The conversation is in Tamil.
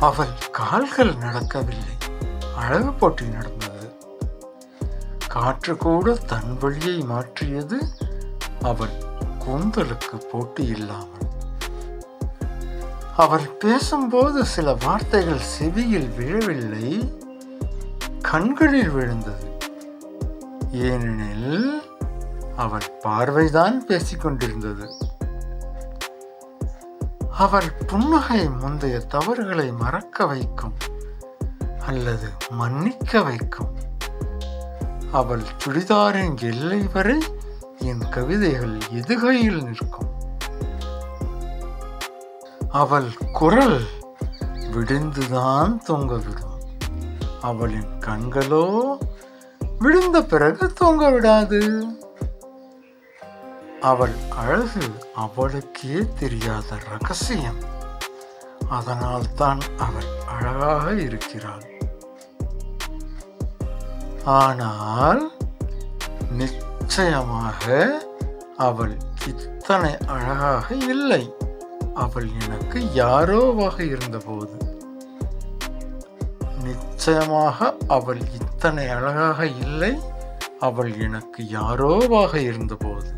அவள் கால்கள் நடக்கவில்லை. அழகு போட்டி நடந்தது. காற்று கூட தன் வழியை மாற்றியது அவள் கூந்தலுக்கு போட்டி இல்லாமல். அவள் பேசும்போது சில வார்த்தைகள் செவியில் விழவில்லை கண்களில் விழுந்தது. ஏனெனில் அவள் பார்வைதான் பேசிக்கொண்டிருந்தது. அவள் புன்னகை முந்தைய தவறுகளை மறக்க வைக்கும் அல்லது மன்னிக்க வைக்கும். அவள் சுடிதாரின் எல்லை வரை என் கவிதைகள் எதுகையில் நிற்கும். அவள் குரல் விடிந்துதான் தொங்கவிடும். அவளின் கண்களோ விழுந்த பிறகு தொங்க விடாது அவள் அழகு அவளுக்கே தெரியாத ரகசியம். அதனால் தான் அவள் அழகாக இருக்கிறாள். ஆனால் நிச்சயமாக அவள் இத்தனை அழகாக இல்லை. அவள் எனக்கு யாரோவாக இருந்தபோது. நிச்சயமாக அவள் இத்தனை அழகாக இல்லை. அவள் எனக்கு யாரோவாக இருந்தபோது.